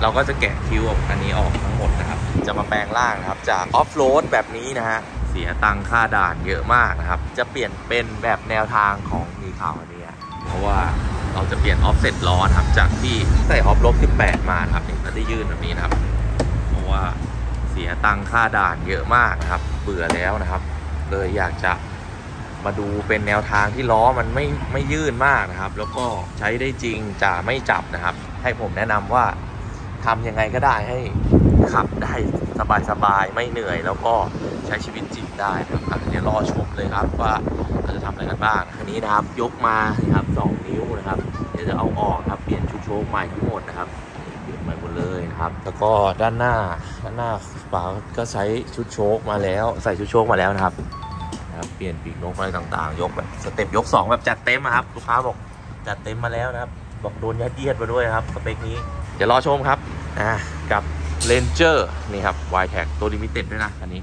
เราก็จะแกะคิ้วของคันนี้ออกทั้งหมดนะครับ จะมาแปลงร่างนะครับจากออฟโรดแบบนี้นะฮะเสียตังค่าด่านเยอะมากนะครับ จะเปลี่ยนเป็นแบบแนวทางของมีข่าวอันนี้เพราะว่าเราจะเปลี่ยนออฟเซ็ตล้อครับ จากที่ใส่ออฟลบ18 มาครับนี่ก็ได้ยื่นแบบนี้นะครับ เพราะว่าเสียตังค่าด่านเยอะมากนะครับ เบื่อแล้วนะครับ เลยอยากจะมาดูเป็นแนวทางที่ล้อมันไม่ไม่ยื่นมากนะครับ แล้วก็ใช้ได้จริงจะไม่จับนะครับ ให้ผมแนะนำว่า ทำยังไงก็ได้ให้ขับได้สบายๆไม่เหนื่อย แล้วก็ใช้ชีวิตจริงได้นะครับเดี๋ยวรอชมเลยครับว่าเราจะทำอะไรกันบ้างคันนี้นะครับยกมาครับสองนิ้วนะครับเดี๋ยวจะเอาออกครับเปลี่ยนชุดโชคใหม่ทั้งหมดนะครับเปลี่ยนใหม่หมดเลยนะครับ แล้วก็ด้านหน้าด้านหน้าฝาก็ใช้ชุดโชคมาแล้ว ใส่ชุดโชคมาแล้วนะครับนะครับเปลี่ยนปีกนกอะไรต่างๆ ยกแบบสเต็ปยกสองแบบจัดเต็มครับลูกค้าบอกจัดเต็มมาแล้วนะครับ บอกโดนยัดเยียดมาด้วยครับสเปคนี้เดี๋ยวรอชมครับ่ากับ Ranger นี่ครับ y t a g ตัวลิมิเต็ดด้วยนะอันนี้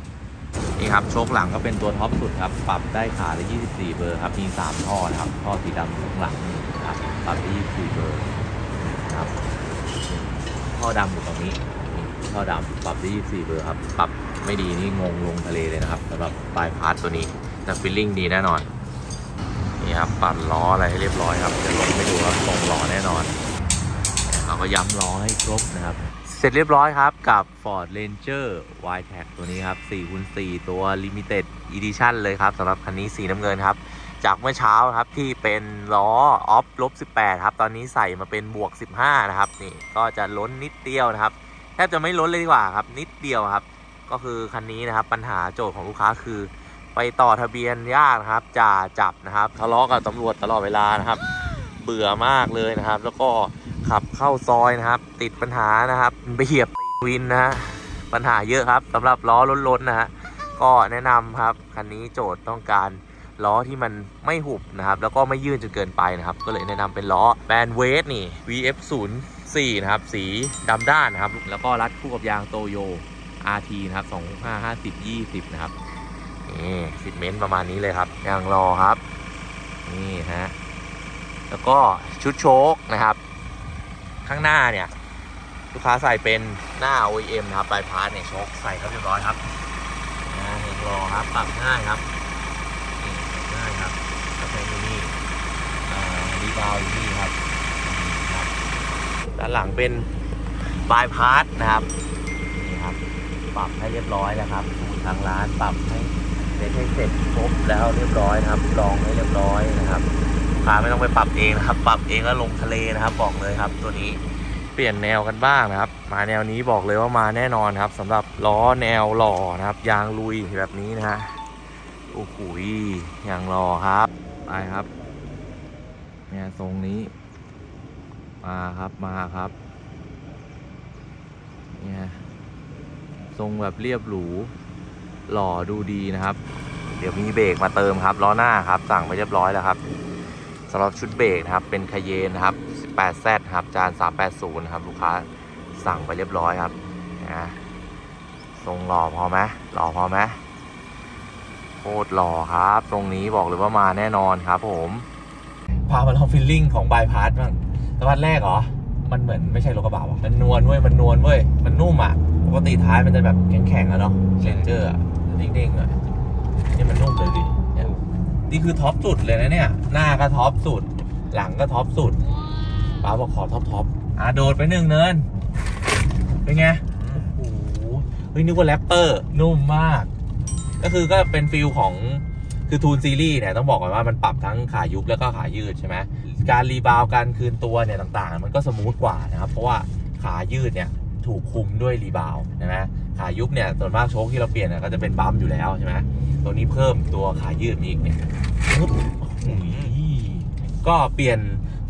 นี่ครับโชคหลังก็เป็นตัวท็อปสุดครับ ปรับได้ขาละ24 เบอร์ครับ มี 3 ท่อนะครับ ท่อสีดำข้างหลังครับปรับได้ 24 เบอร์ครับท่อดำอยู่ตรงนี้ท่อดำปรับได้ 24 เบอร์ครับ ปรับไม่ดีนี่งงลงทะเลเลยนะครับสำหรับปลายพาร์ทตัวนี้แต่ฟิลลิ่งดีแน่นอนนี่ครับปัดล้ออะไรให้เรียบร้อยครับเดี๋ยวลงไม่ดูครับตรงล้อแน่นอน เราก็ย้ำล้อให้ครบนะครับ เสร็จเรียบร้อยครับกับ Ford Ranger y t a g ตัวนี้ครับ4คูณ4ตัว Limited Edition เลยครับสำหรับคันนี้สีน้ำเงินครับ จากเมื่อเช้าครับที่เป็นล้อออฟลบ18 ครับ ตอนนี้ใส่มาเป็นบวก 15 นะครับ นี่ก็จะล้นนิดเดียวนะครับ แทบจะไม่ล้นเลยดีกว่าครับ นิดเดียวครับ ก็คือคันนี้นะครับปัญหาโจทย์ของลูกค้าคือ ไปต่อทะเบียนยากนะครับจ่าจับนะครับทะเลาะกับตำรวจตลอดเวลานะครับ เบื่อมากเลยนะครับ แล้วก็ ขับเข้าซอยนะครับ ติดปัญหานะครับไปเหยียบวินนะฮะปัญหาเยอะครับสำหรับล้อล้นๆนะฮะก็แนะนำครับคันนี้โจทย์ต้องการล้อที่มันไม่หุบนะครับ แล้วก็ไม่ยื่นจนเกินไปนะครับ ก็เลยแนะนำเป็นล้อแบนเวสนี่ VF 0 4นะครับ สีดำด้านนะครับ แล้วก็รัดคู่กับยางโตโย RT นะครับ 25 50 20 นะครับนี่ฟิตเมนต์ประมาณนี้เลยครับยางรอครับ นี่ฮะ แล้วก็ชุดโชคนะครับ ข้างหน้าเนี่ย ลูกค้าใส่เป็นหน้า OEM นะครับปลายพาร์ทเนี่ยโชคใส่ครับเรียบร้อยครับนะยางรอครับปรับง่ายครับง่ายครับกาแฟอยู่นี่อ่าดีบาวอยู่นี่ครับด้านหลังเป็นปลายพาร์ทนะครับนี่ครับปรับให้เรียบร้อยนะครับทางร้านปรับให้เสร็จให้เสร็จครบแล้วเรียบร้อยครับลองให้เรียบร้อยนะครับ ค้าไม่ต้องไปปรับเองนะครับ ปรับเองแล้วลงทะเลนะครับ บอกเลยครับ ตัวนี้เปลี่ยนแนวกันบ้างนะครับ มาแนวนี้บอกเลยว่ามาแน่นอนครับสำหรับล้อแนวหล่อนะครับ ยางลุยแบบนี้นะฮะโอ้โหยางหล่อครับไปครับเนี่ยทรงนี้ มาครับมาครับเนี่ยทรงแบบเรียบหรูหล่อดูดีนะครับ เดี๋ยวมีเบรกมาเติมครับล้อหน้าครับ สั่งไปเรียบร้อยแล้วครับำหรับชุดเบรกนะครับเป็นคาเยนนะครับ 18Z ครับจาน 380นะครับลูกค้าสั่งไปเรียบร้อยครับนะทรงหล่อพอไหมหล่อพอไหมโคตรหล่อครับ ตรงนี้บอกเลยว่ามาแน่นอนครับ ผมพามาลองฟิลลิ่งของบายพาสบ้างตะวันแรกเหรอมันเหมือนไม่ใช่รถกระบะว่ะมันนวลเว้ยมันนวลเว้ยมันนุ่มอะปกติท้ายมันจะแบบแข็งๆอะเนาะเรนเจอร์อะเด้งๆอะนี่มันนุ่มเลยดิเนี่ย นี่คือท็อปสุดเลยนะเนี่ย หน้าก็ท็อปสุด หลังก็ท็อปสุดป้าบอกขอท็อปท็อปอะโดดไปหนึ่งเนิน เป็นไง โอ้โห เฮ้ยนึกว่าแรปเปอร์ นุ่มมาก ก็คือก็เป็นฟิลของคือทูนซีรีส์เนี่ยต้องบอกก่อนว่ามันปรับทั้งขายุบแล้วก็ขายืดใช่ไหมการรีบาวการคืนตัวเนี่ยต่างๆ มันก็สมูทกว่านะครับ เพราะว่าขายืดเนี่ย ถูกคุมด้วยรีบาวใช่ไหมขายุบเนี่ยส่วนมากโชคที่เราเปลี่ยนก็จะเป็นบัมป์อยู่แล้วใช่ไหมตัวนี้เพิ่มตัวขายืดอีกเนี่ยก็เปลี่ยน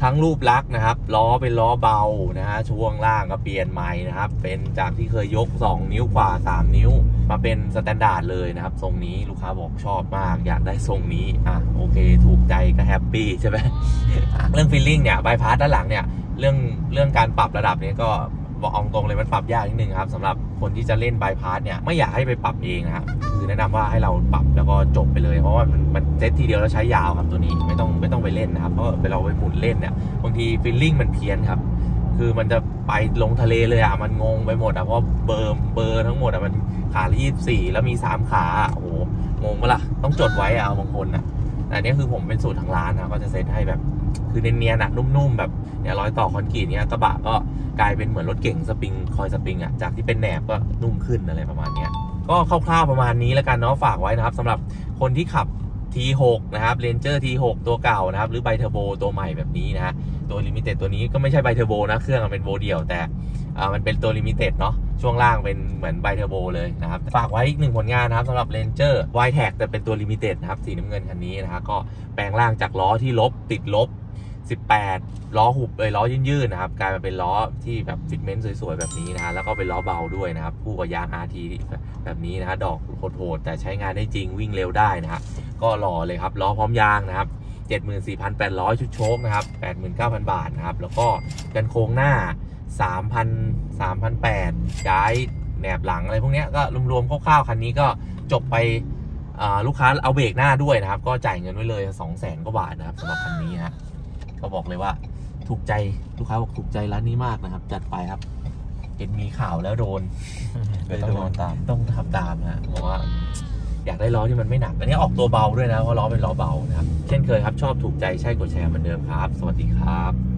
ทั้งรูปลักษณ์นะครับล้อเป็นล้อเบานะฮะช่วงล่างก็เปลี่ยนใหม่นะครับ เป็นจากที่เคยยก 2 นิ้วกว่า 3 นิ้ว มาเป็นสแตนดาร์ดเลยนะครับทรงนี้ลูกค้าบอกชอบมาก อยากได้ทรงนี้อะโอเค ถูกใจก็แฮปปี้ใช่ไหมเรื่องฟีลลิ่งเนี่ยบายพาสด้านหลังเนี่ยเรื่องเรื่องการปรับระดับเนี่ยก็ บอกอาตรงเลยมันปรับยากนิดนึงครับสำหรับคนที่จะเล่นบายพาสเนี่ยไม่อยากให้ไปปรับเองนะครับคือแนะนำว่าให้เราปรับแล้วก็จบไปเลย เพราะว่ามันมันเซตทีเดียวแล้วใช้ยาวครับตัวนี้ไม่ต้องไม่ต้องไปเล่นนะครับเพราะเวลาไปหมุนเล่นเนี่ยบางทีฟีลลิ่งมันเพี้ยนครับคือมันจะไปลงทะเลเลยอะมันงงไปหมดอะเพราะเบอร์เบอร์ทั้งหมดอะมันขาละยี่สี่แล้วมีสามขาอะโอ้โหงงปะล่ะต้องจดไว้อะบางคนอะแต่อันนี้คือผมเป็นสูตรทางร้านนะก็จะเซตให้แบบ คือเนียนๆอะนุ่มๆแบบเนี่ยร้อยต่อคอนกรีตเนี้ยกระบะก็กลายเป็นเหมือนรถเก่งสปริงคอยสปริงอะจากที่เป็นแหนบก็นุ่มขึ้นอะไรประมาณเนี้ยก็คร่าวๆประมาณนี้แล้วกันเนาะฝากไว้นะครับสำหรับคนที่ขับ T6 นะครับ Ranger T6 ตัวเก่านะครับ หรือไบเทอร์โบตัวใหม่แบบนี้นะตัวลิมิเต็ดตัวนี้ก็ไม่ใช่ไบเทอร์โบนะ เครื่องมันเป็นโบเดียว แต่อ่ามันเป็นตัวลิมิเต็ดเนาะช่วงล่างเป็นเหมือนไบเทอร์โบเลยนะครับ ฝากไว้อีกหนึ่งผลงานนะครับสำหรับ Ranger y t a g แท็กแต่เป็นตัวลิมิเต็ดนะครับ สีน้ำเงินคันนี้นะฮะก็แปลงร่างจากล้อที่ลบติดลบ 18 ล้อหุบเลยล้อยืดๆนะครับ กลายมาเป็นล้อที่แบบฟิตเมนต์สวยๆ แบบนี้นะฮะแล้วก็เป็นล้อเบาด้วยนะครับคู่กับยาง RT แบบนี้นะฮะดอกโหดๆแต่ใช้งานได้จริงวิ่งเร็วได้นะฮะก็รอเลยครับล้อพร้อมยางนะครับ 74,800 ชุดโชคนะครับ 89,000 บาทนะครับ แล้วก็กันโครงหน้า 3,000 3,800ย้ายแหนบหลังอะไรพวกนี้ก็รวมๆคร่าวๆคันนี้ก็จบไปลูกค้าเอาเบรกหน้าด้วยนะครับ ก็จ่ายเงินไว้เลย 200,000กว่าบาทนะครับสำหรับคันนี้นะฮะ ก็บอกเลยว่า ถูกใจลูกค้าบอกถูกใจร้านนี้มากนะครับ จัดไปครับ เห็นมีข่าวแล้วโดนเดี๋ยวต้องโดนตามต้องทำตามนะเพราะว่า อยากได้ล้อที่มันไม่หนักอันนี้ออกตัวเบาด้วยนะเพราะล้อเป็นล้อเบานะครับ เช่นเคยครับชอบถูกใจใช่กดแชร์เหมือนเดิมครับ สวัสดีครับ